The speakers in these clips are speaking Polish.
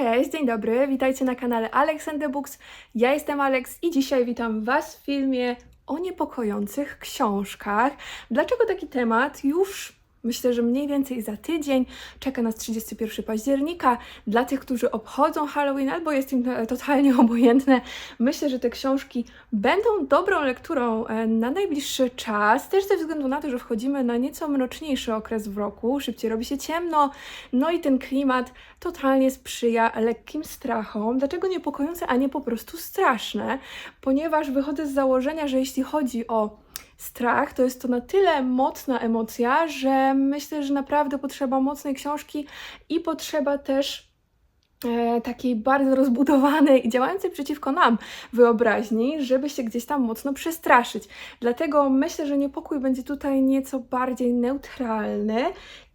Cześć, dzień dobry, witajcie na kanale Alex and the Books. Ja jestem Alex i dzisiaj witam Was w filmie o niepokojących książkach. Dlaczego taki temat? Już myślę, że mniej więcej za tydzień czeka nas 31 października. Dla tych, którzy obchodzą Halloween albo jest im to totalnie obojętne, myślę, że te książki będą dobrą lekturą e, na najbliższy czas. Też ze względu na to, że wchodzimy na nieco mroczniejszy okres w roku, szybciej robi się ciemno, no i ten klimat totalnie sprzyja lekkim strachom. Dlaczego niepokojące, a nie po prostu straszne? Ponieważ wychodzę z założenia, że jeśli chodzi o strach to jest to na tyle mocna emocja, że myślę, że naprawdę potrzeba mocnej książki i potrzeba też e, takiej bardzo rozbudowanej i działającej przeciwko nam wyobraźni, żeby się gdzieś tam mocno przestraszyć. Dlatego myślę, że niepokój będzie tutaj nieco bardziej neutralny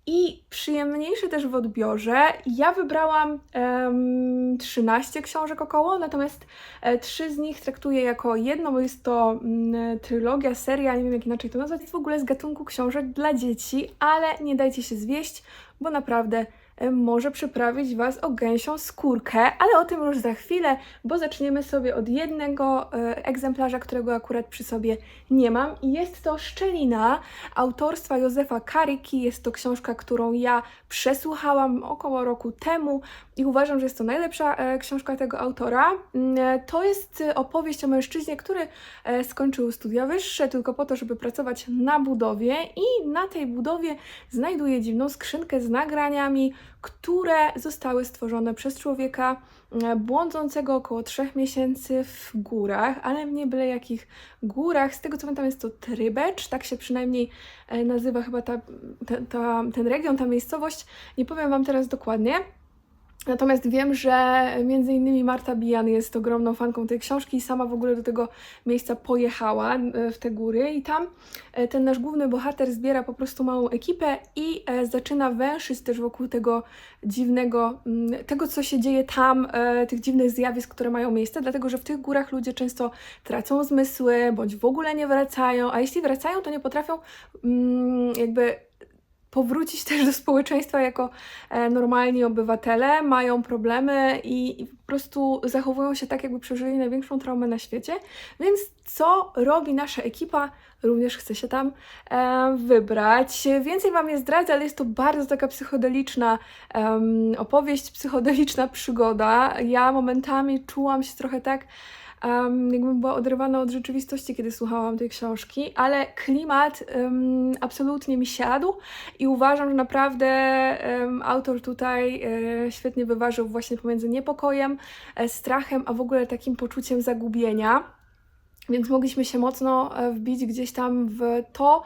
i przyjemniejszy też w odbiorze. Ja wybrałam um, 13 książek około, natomiast e, trzy z nich traktuję jako jedno, bo jest to mm, trylogia, seria, nie wiem jak inaczej to nazwać. Jest w ogóle z gatunku książek dla dzieci, ale nie dajcie się zwieść, bo naprawdę może przyprawić Was o gęsią skórkę, ale o tym już za chwilę, bo zaczniemy sobie od jednego e, egzemplarza, którego akurat przy sobie nie mam. Jest to Szczelina autorstwa Józefa Karyki. Jest to książka, którą ja przesłuchałam około roku temu i uważam, że jest to najlepsza e, książka tego autora. Mm, to jest opowieść o mężczyźnie, który skończył studia wyższe tylko po to, żeby pracować na budowie i na tej budowie znajduje dziwną skrzynkę z nagraniami, które zostały stworzone przez człowieka e, błądzącego około 3 miesięcy w górach, ale nie byle jakich górach. Z tego co pamiętam jest to Trybecz, tak się przynajmniej e, nazywa chyba ta, ta, ta, ten region, ta miejscowość. Nie powiem Wam teraz dokładnie. Natomiast wiem, że między innymi Marta Bijan jest ogromną fanką tej książki i sama w ogóle do tego miejsca pojechała e, w te góry. I tam e, ten nasz główny bohater zbiera po prostu małą ekipę i e, zaczyna węszyć też wokół tego dziwnego, tego co się dzieje tam, tych dziwnych zjawisk, które mają miejsce, dlatego że w tych górach ludzie często tracą zmysły bądź w ogóle nie wracają, a jeśli wracają, to nie potrafią jakby powrócić też do społeczeństwa jako e, normalni obywatele, mają problemy i, i, po prostu zachowują się tak, jakby przeżyli największą traumę na świecie. Więc co robi nasza ekipa? Również chce się tam e, wybrać. Więcej Wam nie zdradzę, ale jest to bardzo taka psychodeliczna um, opowieść, psychodeliczna przygoda. Ja momentami czułam się trochę tak, jakbym była oderwana od rzeczywistości, kiedy słuchałam tej książki, ale klimat absolutnie mi siadł i uważam, że naprawdę autor tutaj e, świetnie wyważył właśnie pomiędzy niepokojem, e, strachem, a w ogóle takim poczuciem zagubienia. Więc mogliśmy się mocno e, wbić gdzieś tam w to,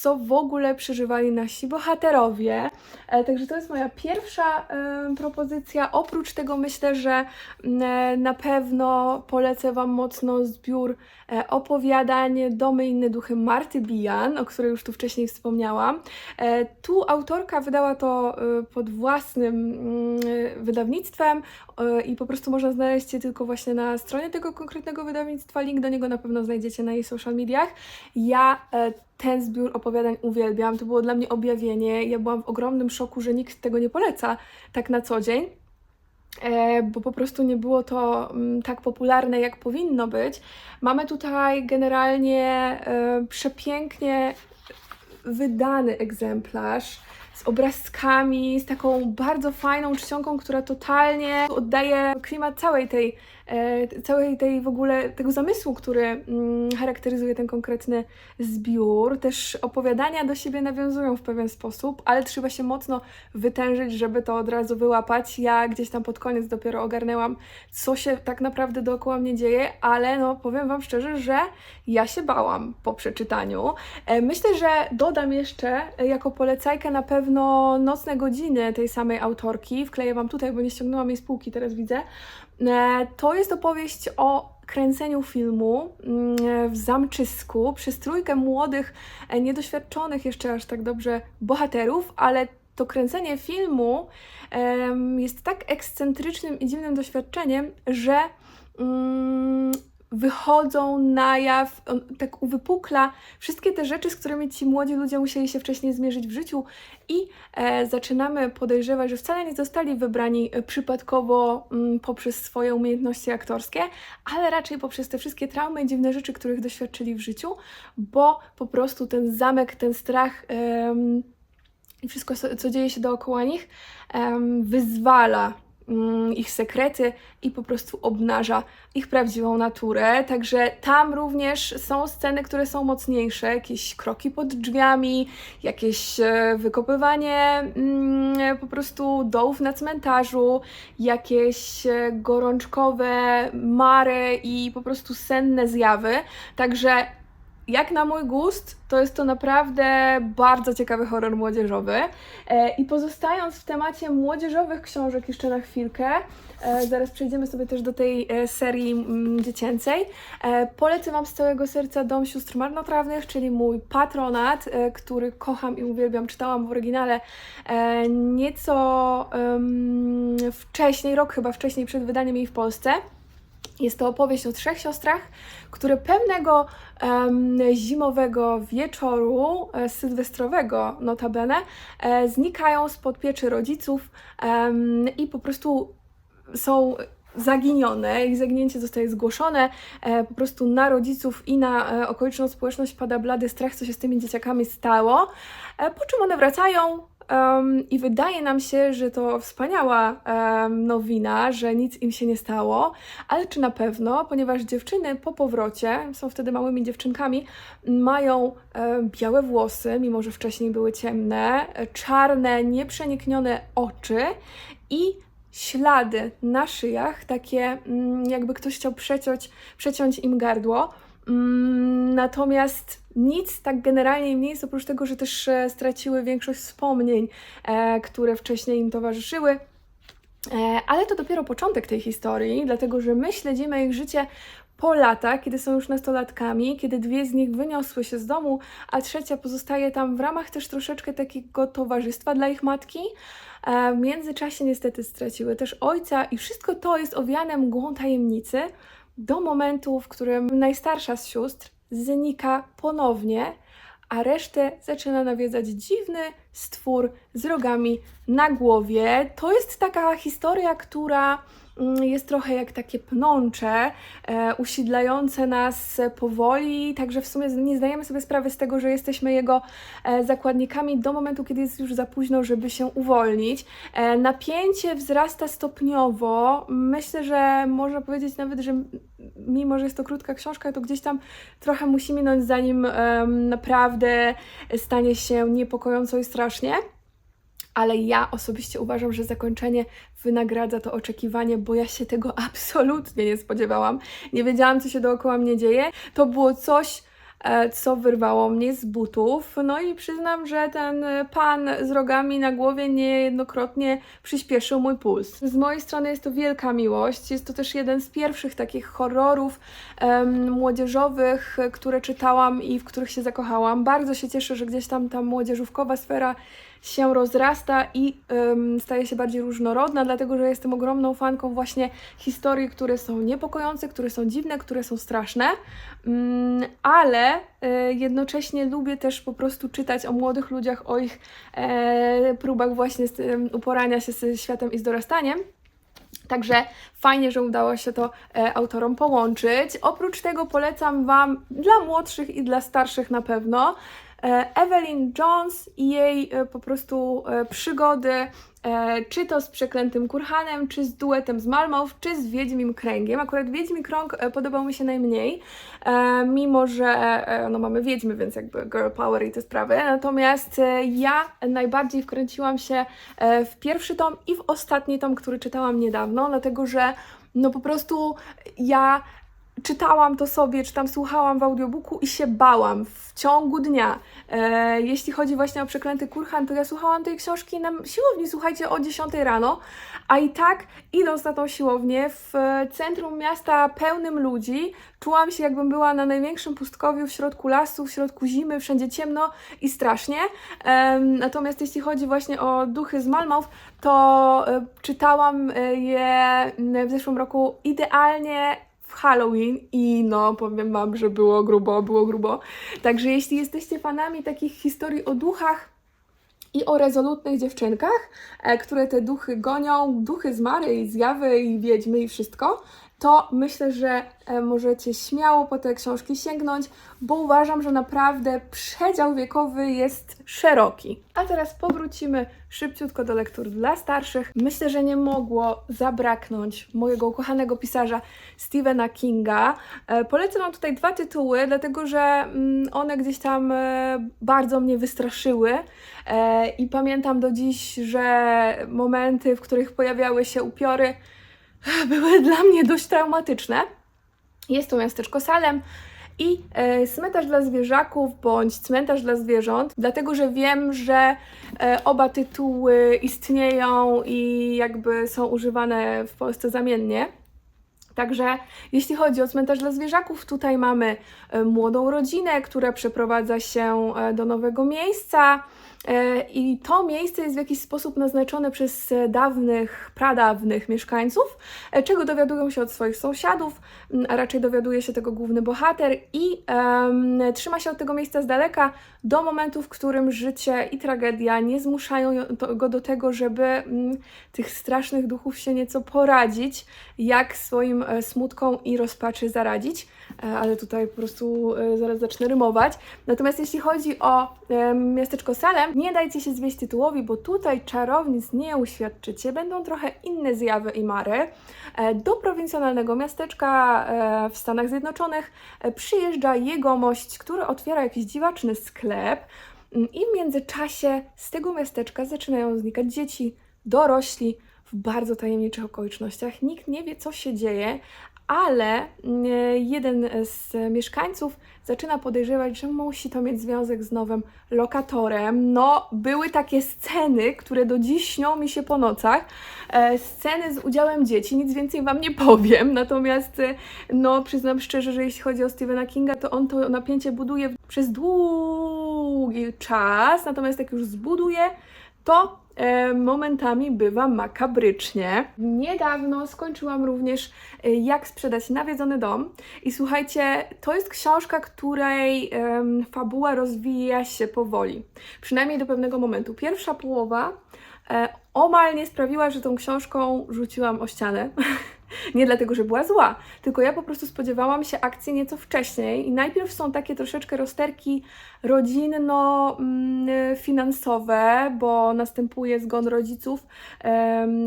co w ogóle przeżywali nasi bohaterowie. E, także to jest moja pierwsza e, propozycja. Oprócz tego myślę, że e, na pewno polecę Wam mocno zbiór opowiadań Domy inne duchy Marty Bijan, o której już tu wcześniej wspomniałam. E, tu autorka wydała to e, pod własnym mm, wydawnictwem i po prostu można znaleźć je tylko właśnie na stronie tego konkretnego wydawnictwa. Link do niego na pewno znajdziecie na jej social mediach. Ja ten zbiór opowiadań uwielbiam. To było dla mnie objawienie. Ja byłam w ogromnym szoku, że nikt tego nie poleca tak na co dzień. E, bo po prostu nie było to mm, tak popularne, jak powinno być. Mamy tutaj generalnie e, przepięknie wydany egzemplarz z obrazkami, z taką bardzo fajną czcionką, która totalnie oddaje klimat całej tej całej tej w ogóle tego zamysłu, który mm, charakteryzuje ten konkretny zbiór. Też opowiadania do siebie nawiązują w pewien sposób, ale trzeba się mocno wytężyć, żeby to od razu wyłapać. Ja gdzieś tam pod koniec dopiero ogarnęłam, co się tak naprawdę dookoła mnie dzieje, ale no powiem Wam szczerze, że ja się bałam po przeczytaniu. E, myślę, że dodam jeszcze e, jako polecajkę na pewno Nocne Godziny tej samej autorki. Wkleję Wam tutaj, bo nie ściągnęłam jej spółki, teraz widzę. E, to jest opowieść o kręceniu filmu mm, w Zamczysku przez trójkę młodych, e, niedoświadczonych jeszcze aż tak dobrze bohaterów, ale to kręcenie filmu jest tak ekscentrycznym i dziwnym doświadczeniem, że mm, wychodzą na jaw, tak uwypukla wszystkie te rzeczy, z którymi ci młodzi ludzie musieli się wcześniej zmierzyć w życiu i e, zaczynamy podejrzewać, że wcale nie zostali wybrani e, przypadkowo m, poprzez swoje umiejętności aktorskie, ale raczej poprzez te wszystkie traumy i dziwne rzeczy, których doświadczyli w życiu, bo po prostu ten zamek, ten strach i wszystko, co, dzieje się dookoła nich, wyzwala mm, ich sekrety i po prostu obnaża ich prawdziwą naturę. Także tam również są sceny, które są mocniejsze, jakieś kroki pod drzwiami, jakieś e, wykopywanie mm, po prostu dołów na cmentarzu, jakieś e, gorączkowe mary i po prostu senne zjawy. Także jak na mój gust, to jest to naprawdę bardzo ciekawy horror młodzieżowy. E, I pozostając w temacie młodzieżowych książek jeszcze na chwilkę, e, zaraz przejdziemy sobie też do tej e, serii mm, dziecięcej, polecę Wam z całego serca Dom Sióstr Marnotrawnych, czyli mój patronat, który kocham i uwielbiam. Czytałam w oryginale nieco wcześniej, rok chyba wcześniej przed wydaniem jej w Polsce. Jest to opowieść o trzech siostrach, które pewnego em, zimowego wieczoru e, sylwestrowego, notabene, e, znikają spod pieczy rodziców em, i po prostu są zaginione. Ich zaginięcie zostaje zgłoszone e, po prostu na rodziców i na e, okoliczną społeczność pada blady strach, co się z tymi dzieciakami stało. E, po czym one wracają em, i wydaje nam się, że to wspaniała em, nowina, że nic im się nie stało, ale czy na pewno, ponieważ dziewczyny po powrocie, są wtedy małymi dziewczynkami, mają e, białe włosy, mimo że wcześniej były ciemne, czarne, nieprzeniknione oczy i ślady na szyjach, takie mm, jakby ktoś chciał przeciąć, przeciąć im gardło. Mm, Natomiast nic tak generalnie nie jest, oprócz tego, że też e, straciły większość wspomnień, e, które wcześniej im towarzyszyły. E, Ale to dopiero początek tej historii, dlatego że my śledzimy ich życie po latach, kiedy są już nastolatkami, kiedy dwie z nich wyniosły się z domu, a trzecia pozostaje tam w ramach też troszeczkę takiego towarzystwa dla ich matki. W międzyczasie niestety straciły też ojca i wszystko to jest owiane mgłą tajemnicy do momentu, w którym najstarsza z sióstr znika ponownie, a resztę zaczyna nawiedzać dziwny stwór z rogami na głowie. To jest taka historia, która jest trochę jak takie pnącze, e, usidlające nas powoli, także w sumie nie zdajemy sobie sprawy z tego, że jesteśmy jego e, zakładnikami do momentu, kiedy jest już za późno, żeby się uwolnić. E, napięcie wzrasta stopniowo. Myślę, że można powiedzieć nawet, że mimo, że jest to krótka książka, to gdzieś tam trochę musi minąć, zanim em, naprawdę stanie się niepokojąco i strasznie. Ale ja osobiście uważam, że zakończenie wynagradza to oczekiwanie, bo ja się tego absolutnie nie spodziewałam. Nie wiedziałam, co się dookoła mnie dzieje. To było coś, e, co wyrwało mnie z butów. No i przyznam, że ten e, pan z rogami na głowie niejednokrotnie przyspieszył mój puls. Z mojej strony jest to wielka miłość. Jest to też jeden z pierwszych takich horrorów młodzieżowych, które czytałam i w których się zakochałam. Bardzo się cieszę, że gdzieś tam ta młodzieżówkowa sfera się rozrasta i staje się bardziej różnorodna, dlatego że jestem ogromną fanką właśnie historii, które są niepokojące, które są dziwne, które są straszne, Mm, ale e, jednocześnie lubię też po prostu czytać o młodych ludziach, o ich e, próbach właśnie z, em, uporania się ze światem i z dorastaniem. Także fajnie, że udało się to e, autorom połączyć. Oprócz tego polecam Wam dla młodszych i dla starszych na pewno Evelyn Jones i jej e, po prostu e, przygody, e, czy to z Przeklętym Kurhanem, czy z duetem z Malmów, czy z Wiedźmim Kręgiem. Akurat Wiedźmi Krąg e, podobał mi się najmniej, e, mimo że e, no, mamy Wiedźmy, więc jakby girl power i te sprawy. Natomiast e, ja najbardziej wkręciłam się e, w pierwszy tom i w ostatni tom, który czytałam niedawno, dlatego że no po prostu ja czytałam to sobie, czy tam słuchałam w audiobooku i się bałam w ciągu dnia. E, jeśli chodzi właśnie o Przeklęty Kurhan, to ja słuchałam tej książki na siłowni, słuchajcie, o 10 rano, a i tak idąc na tą siłownię w e, centrum miasta pełnym ludzi, czułam się jakbym była na największym pustkowiu w środku lasu, w środku zimy, wszędzie ciemno i strasznie. Em, natomiast jeśli chodzi właśnie o duchy z Malmów, to e, czytałam e, je w zeszłym roku idealnie Halloween i no powiem Wam, że było grubo, było grubo. Także jeśli jesteście fanami takich historii o duchach, i o rezolutnych dziewczynkach, e, które te duchy gonią, duchy z Mary i zjawy i wiedźmy i wszystko, to myślę, że e, możecie śmiało po te książki sięgnąć, bo uważam, że naprawdę przedział wiekowy jest szeroki. A teraz powrócimy szybciutko do lektur dla starszych. Myślę, że nie mogło zabraknąć mojego ukochanego pisarza Stephena Kinga. E, Polecam Wam tutaj dwa tytuły, dlatego że mm, one gdzieś tam e, bardzo mnie wystraszyły. I pamiętam do dziś, że momenty, w których pojawiały się upiory, były dla mnie dość traumatyczne. Jest to miasteczko Salem i e, cmentarz dla zwierzaków bądź cmentarz dla zwierząt, dlatego że wiem, że e, oba tytuły istnieją i jakby są używane w Polsce zamiennie. Także jeśli chodzi o cmentarz dla zwierzaków, tutaj mamy e, młodą rodzinę, która przeprowadza się e, do nowego miejsca. E, I to miejsce jest w jakiś sposób naznaczone przez e, dawnych, pradawnych mieszkańców, e, czego dowiadują się od swoich sąsiadów, a raczej dowiaduje się tego główny bohater i em, trzyma się od tego miejsca z daleka do momentu, w którym życie i tragedia nie zmuszają go do tego, żeby mm, tych strasznych duchów się nieco poradzić, jak swoim smutkom i rozpaczy zaradzić. Ale tutaj po prostu zaraz zacznę rymować. Natomiast jeśli chodzi o e, miasteczko Salem, nie dajcie się zwieść tytułowi, bo tutaj czarownic nie uświadczycie. Będą trochę inne zjawy i mary. E, Do prowincjonalnego miasteczka e, w Stanach Zjednoczonych e, przyjeżdża jegomość, który otwiera jakiś dziwaczny sklep. Mm, I w międzyczasie z tego miasteczka zaczynają znikać dzieci, dorośli w bardzo tajemniczych okolicznościach. Nikt nie wie, co się dzieje, ale mm, jeden z mieszkańców zaczyna podejrzewać, że musi to mieć związek z nowym lokatorem. No, były takie sceny, które do dziś śnią mi się po nocach. E, sceny z udziałem dzieci, nic więcej Wam nie powiem. Natomiast, e, no, przyznam szczerze, że jeśli chodzi o Stephena Kinga, to on to napięcie buduje przez długi czas. Natomiast jak już zbuduje, to e, momentami bywa makabrycznie. Niedawno skończyłam również e, Jak sprzedać nawiedzony dom. I słuchajcie, to jest książka, której fabuła rozwija się powoli. Przynajmniej do pewnego momentu. Pierwsza połowa e, omal nie sprawiła, że tą książką rzuciłam o ścianę. Nie dlatego, że była zła, tylko ja po prostu spodziewałam się akcji nieco wcześniej i najpierw są takie troszeczkę rozterki rodzinno-finansowe, bo następuje zgon rodziców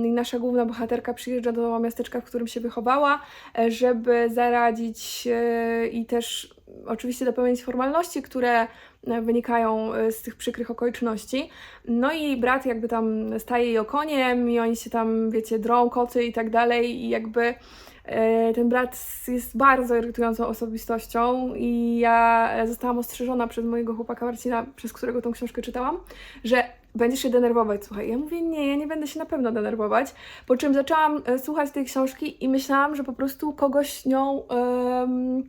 i nasza główna bohaterka przyjeżdża do miasteczka, w którym się wychowała, e, żeby zaradzić e, i też oczywiście dopełnić formalności, które e, wynikają e, z tych przykrych okoliczności. No i brat jakby tam staje jej okoniem i oni się tam, wiecie, drą, koty i tak dalej i jakby e, ten brat jest bardzo irytującą osobistością i ja zostałam ostrzeżona przez mojego chłopaka Marcina, przez którego tą książkę czytałam, że będziesz się denerwować, słuchaj. Ja mówię, nie, ja nie będę się na pewno denerwować, po czym zaczęłam słuchać tej książki i myślałam, że po prostu kogoś nią... e,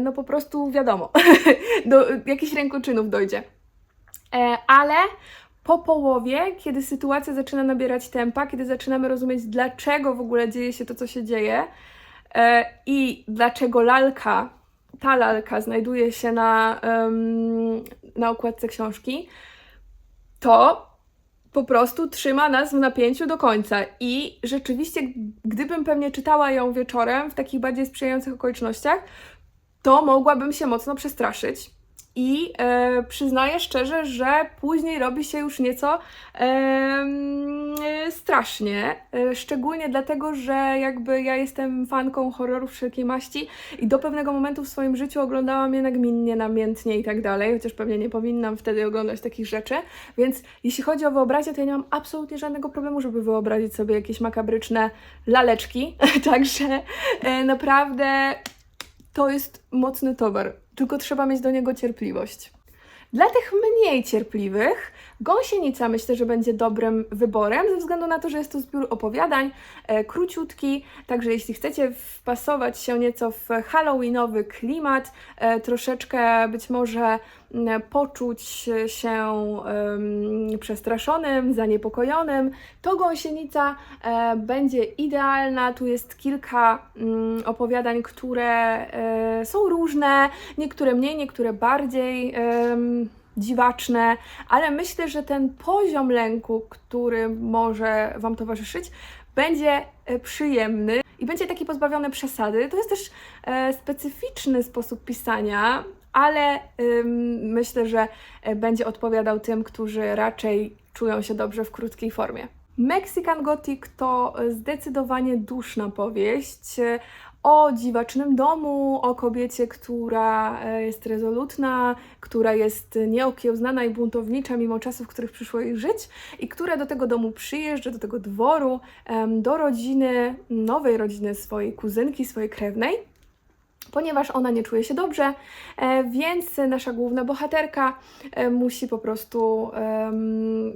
no po prostu wiadomo, do jakichś rękoczynów dojdzie. E, ale po połowie, kiedy sytuacja zaczyna nabierać tempa, kiedy zaczynamy rozumieć, dlaczego w ogóle dzieje się to, co się dzieje e, i dlaczego lalka, ta lalka znajduje się na, na okładce książki, to po prostu trzyma nas w napięciu do końca. I rzeczywiście, gdybym pewnie czytała ją wieczorem w takich bardziej sprzyjających okolicznościach, to mogłabym się mocno przestraszyć. I e, przyznaję szczerze, że później robi się już nieco e, strasznie. Szczególnie dlatego, że jakby ja jestem fanką horrorów wszelkiej maści i do pewnego momentu w swoim życiu oglądałam je nagminnie, namiętnie i tak dalej, chociaż pewnie nie powinnam wtedy oglądać takich rzeczy. Więc jeśli chodzi o wyobraźnię, to ja nie mam absolutnie żadnego problemu, żeby wyobrazić sobie jakieś makabryczne laleczki. Także e, naprawdę to jest mocny towar, tylko trzeba mieć do niego cierpliwość. Dla tych mniej cierpliwych, Gąsienica myślę, że będzie dobrym wyborem, ze względu na to, że jest to zbiór opowiadań, e, króciutki, także jeśli chcecie wpasować się nieco w halloweenowy klimat, e, troszeczkę być może poczuć się przestraszonym, zaniepokojonym, to gąsienica e, będzie idealna. Tu jest kilka mm, opowiadań, które e, są różne, niektóre mniej, niektóre bardziej. dziwaczne, ale myślę, że ten poziom lęku, który może Wam towarzyszyć, będzie e, przyjemny i będzie taki pozbawiony przesady. To jest też specyficzny sposób pisania, ale ym, myślę, że e, będzie odpowiadał tym, którzy raczej czują się dobrze w krótkiej formie. Mexican Gothic to zdecydowanie duszna powieść e, o dziwacznym domu, o kobiecie, która e, jest rezolutna, która jest nieokiełznana i buntownicza mimo czasów, w których przyszło jej żyć i która do tego domu przyjeżdża, do tego dworu, do rodziny, nowej rodziny swojej kuzynki, swojej krewnej ponieważ ona nie czuje się dobrze, e, więc nasza główna bohaterka e, musi po prostu em,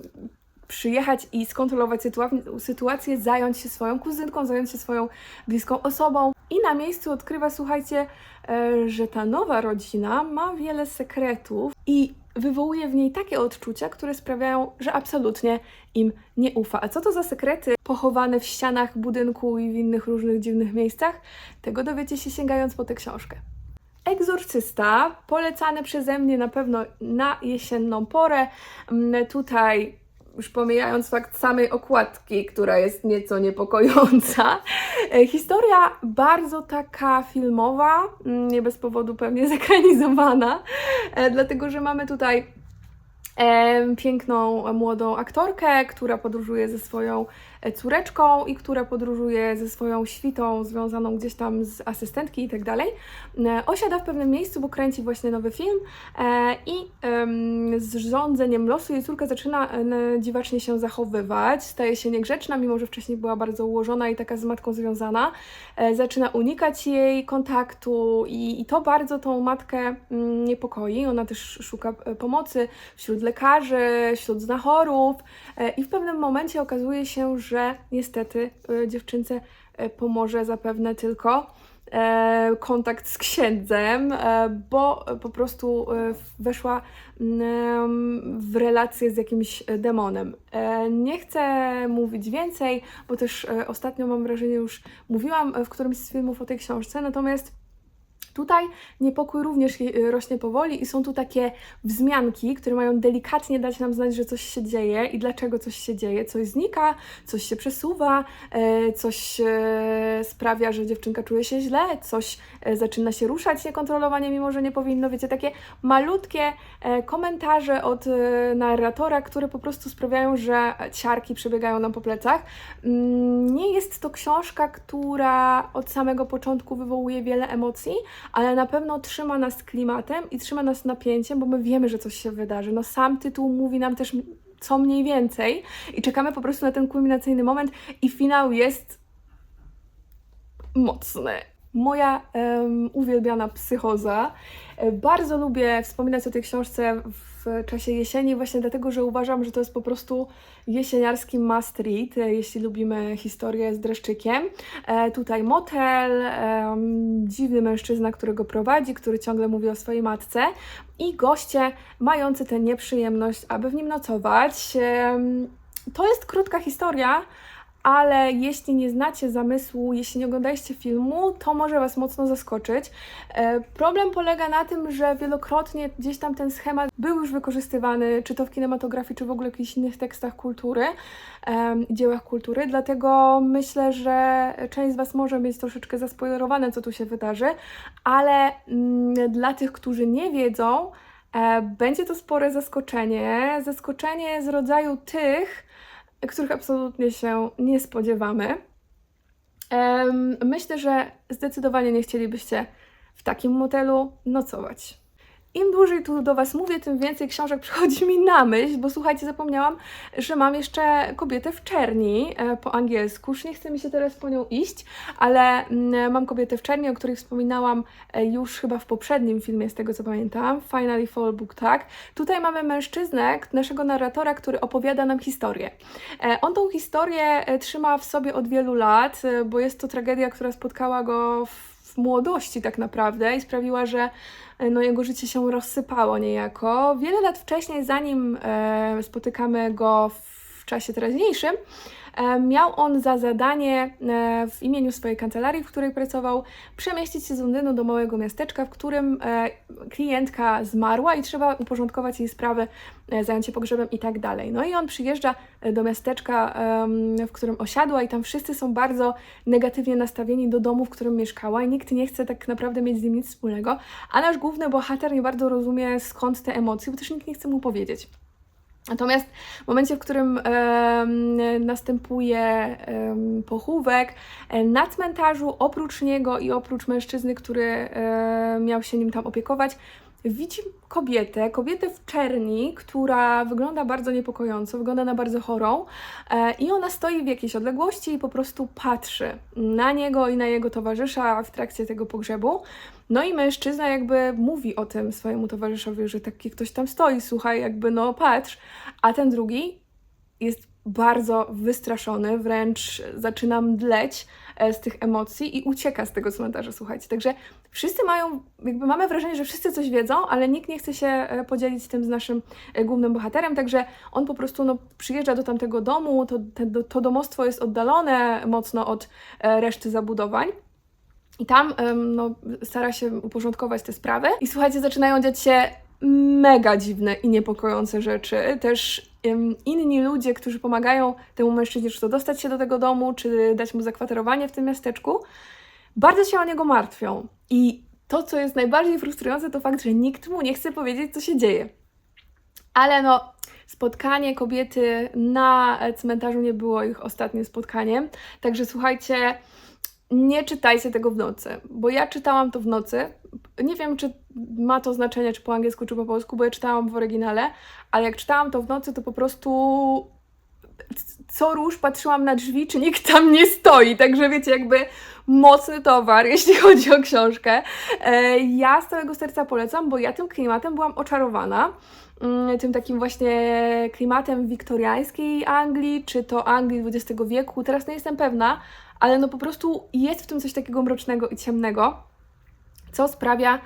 przyjechać i skontrolować sytua- sytuację, zająć się swoją kuzynką, zająć się swoją bliską osobą. I na miejscu odkrywa, słuchajcie, e, że ta nowa rodzina ma wiele sekretów i wywołuje w niej takie odczucia, które sprawiają, że absolutnie im nie ufa. A co to za sekrety pochowane w ścianach budynku i w innych różnych dziwnych miejscach? Tego dowiecie się sięgając po tę książkę. Egzorcysta, polecany przeze mnie na pewno na jesienną porę. Mm, Tutaj, już pomijając fakt samej okładki, która jest nieco niepokojąca, e, historia bardzo taka filmowa, mm, nie bez powodu pewnie zekranizowana, e, dlatego że mamy tutaj piękną młodą aktorkę, która podróżuje ze swoją córeczką i która podróżuje ze swoją świtą związaną gdzieś tam z asystentki i tak dalej. E, Osiada w pewnym miejscu, bo kręci właśnie nowy film e, i z rządzeniem losu jej córka zaczyna e, dziwacznie się zachowywać, staje się niegrzeczna, mimo że wcześniej była bardzo ułożona i taka z matką związana. Zaczyna unikać jej kontaktu i, i to bardzo tą matkę mm, niepokoi. Ona też szuka pomocy wśród lekarzy, wśród znachorów i w pewnym momencie okazuje się, że niestety e, dziewczynce e, pomoże zapewne tylko e, kontakt z księdzem, bo po prostu weszła mm, w relację z jakimś demonem. Nie chcę mówić więcej, bo też ostatnio mam wrażenie, już mówiłam w którymś z filmów o tej książce, natomiast Tutaj niepokój również je- rośnie powoli i są tu takie wzmianki, które mają delikatnie dać nam znać, że coś się dzieje i dlaczego coś się dzieje. Coś znika, coś się przesuwa, e, coś e, sprawia, że dziewczynka czuje się źle, coś e, zaczyna się ruszać niekontrolowanie, mimo że nie powinno. Wiecie, takie malutkie komentarze od narratora, które po prostu sprawiają, że ciarki przebiegają nam po plecach. Mm, Nie jest to książka, która od samego początku wywołuje wiele emocji, ale na pewno trzyma nas klimatem i trzyma nas napięciem, bo my wiemy, że coś się wydarzy. No sam tytuł mówi nam też co mniej więcej i czekamy po prostu na ten kulminacyjny moment i finał jest mocny. Moja em, uwielbiana psychoza. E, Bardzo lubię wspominać o tej książce w czasie jesieni, właśnie dlatego, że uważam, że to jest po prostu jesieniarski must read, e, jeśli lubimy historię z dreszczykiem. E, tutaj motel, em, dziwny mężczyzna, którego prowadzi, który ciągle mówi o swojej matce i goście mający tę nieprzyjemność, aby w nim nocować. Em, To jest krótka historia, ale jeśli nie znacie zamysłu, jeśli nie oglądaliście filmu, to może Was mocno zaskoczyć. E, Problem polega na tym, że wielokrotnie gdzieś tam ten schemat był już wykorzystywany, czy to w kinematografii, czy w ogóle w jakichś innych tekstach kultury, dziełach kultury, dlatego myślę, że część z Was może mieć troszeczkę zaspoilerowane, co tu się wydarzy, ale mm, dla tych, którzy nie wiedzą, e, będzie to spore zaskoczenie. Zaskoczenie z rodzaju tych, których absolutnie się nie spodziewamy. Myślę, że zdecydowanie nie chcielibyście w takim motelu nocować. Im dłużej tu do Was mówię, tym więcej książek przychodzi mi na myśl, bo słuchajcie, zapomniałam, że mam jeszcze kobietę w czerni e, po angielsku. Już nie chce mi się teraz po nią iść, ale mm, mam kobietę w czerni, o której wspominałam e, już chyba w poprzednim filmie, z tego co pamiętam. Finally Fall Book, tak. Tutaj mamy mężczyznę, naszego narratora, który opowiada nam historię. E, On tą historię e, trzyma w sobie od wielu lat, e, bo jest to tragedia, która spotkała go w w młodości tak naprawdę i sprawiła, że e, no, jego życie się rozsypało niejako. Wiele lat wcześniej, zanim e, spotykamy go w czasie teraźniejszym, miał on za zadanie e, w imieniu swojej kancelarii, w której pracował, przemieścić się z Londynu do małego miasteczka, w którym e, klientka zmarła i trzeba uporządkować jej sprawy, e, zająć się pogrzebem i tak dalej. No i on przyjeżdża e, do miasteczka, w którym osiadła i tam wszyscy są bardzo negatywnie nastawieni do domu, w którym mieszkała i nikt nie chce tak naprawdę mieć z nim nic wspólnego, a nasz główny bohater nie bardzo rozumie skąd te emocje, bo też nikt nie chce mu powiedzieć. Natomiast w momencie, w którym następuje pochówek, e, na cmentarzu oprócz niego i oprócz mężczyzny, który e, miał się nim tam opiekować, widzi kobietę, kobietę w czerni, która wygląda bardzo niepokojąco, wygląda na bardzo chorą e, i ona stoi w jakiejś odległości i po prostu patrzy na niego i na jego towarzysza w trakcie tego pogrzebu. No i mężczyzna jakby mówi o tym swojemu towarzyszowi, że taki ktoś tam stoi, słuchaj, jakby no patrz, a ten drugi jest bardzo wystraszony, wręcz zaczyna mdleć z tych emocji i ucieka z tego cmentarza, słuchajcie. Także wszyscy mają, jakby mamy wrażenie, że wszyscy coś wiedzą, ale nikt nie chce się e, podzielić tym z naszym e, głównym bohaterem, także on po prostu no, przyjeżdża do tamtego domu, to, te, to domostwo jest oddalone mocno od e, reszty zabudowań. I tam no, stara się uporządkować te sprawy. I słuchajcie, zaczynają dziać się mega dziwne i niepokojące rzeczy. Też em, inni ludzie, którzy pomagają temu mężczyźnie, czy to dostać się do tego domu, czy dać mu zakwaterowanie w tym miasteczku, bardzo się o niego martwią. I to, co jest najbardziej frustrujące, to fakt, że nikt mu nie chce powiedzieć, co się dzieje. Ale no, spotkanie kobiety na cmentarzu nie było ich ostatnim spotkaniem. Także słuchajcie, nie czytajcie tego w nocy, bo ja czytałam to w nocy. Nie wiem, czy ma to znaczenie, czy po angielsku, czy po polsku, bo ja czytałam w oryginale, ale jak czytałam to w nocy, to po prostu co róż patrzyłam na drzwi, czy nikt tam nie stoi. Także wiecie, jakby mocny towar, jeśli chodzi o książkę. E, Ja z całego serca polecam, bo ja tym klimatem byłam oczarowana. Mm, Tym takim właśnie klimatem wiktoriańskiej Anglii, czy to Anglii XX wieku. Teraz nie jestem pewna, ale no po prostu jest w tym coś takiego mrocznego i ciemnego, co sprawia,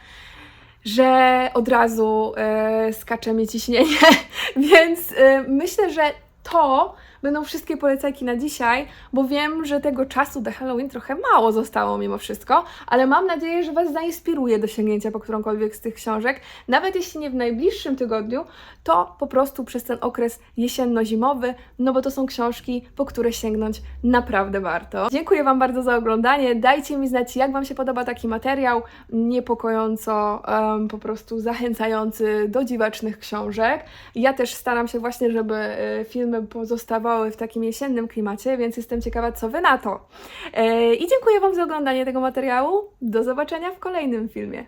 że od razu e, skacze mi ciśnienie. Więc e, myślę, że to będą wszystkie polecajki na dzisiaj, bo wiem, że tego czasu do Halloween trochę mało zostało mimo wszystko, ale mam nadzieję, że Was zainspiruje do sięgnięcia po którąkolwiek z tych książek. Nawet jeśli nie w najbliższym tygodniu, to po prostu przez ten okres jesienno-zimowy, no bo to są książki, po które sięgnąć naprawdę warto. Dziękuję Wam bardzo za oglądanie. Dajcie mi znać, jak Wam się podoba taki materiał, niepokojąco, em, po prostu zachęcający do dziwacznych książek. Ja też staram się właśnie, żeby e, filmy pozostawały w takim jesiennym klimacie, więc jestem ciekawa, co Wy na to. E, I dziękuję Wam za oglądanie tego materiału. Do zobaczenia w kolejnym filmie.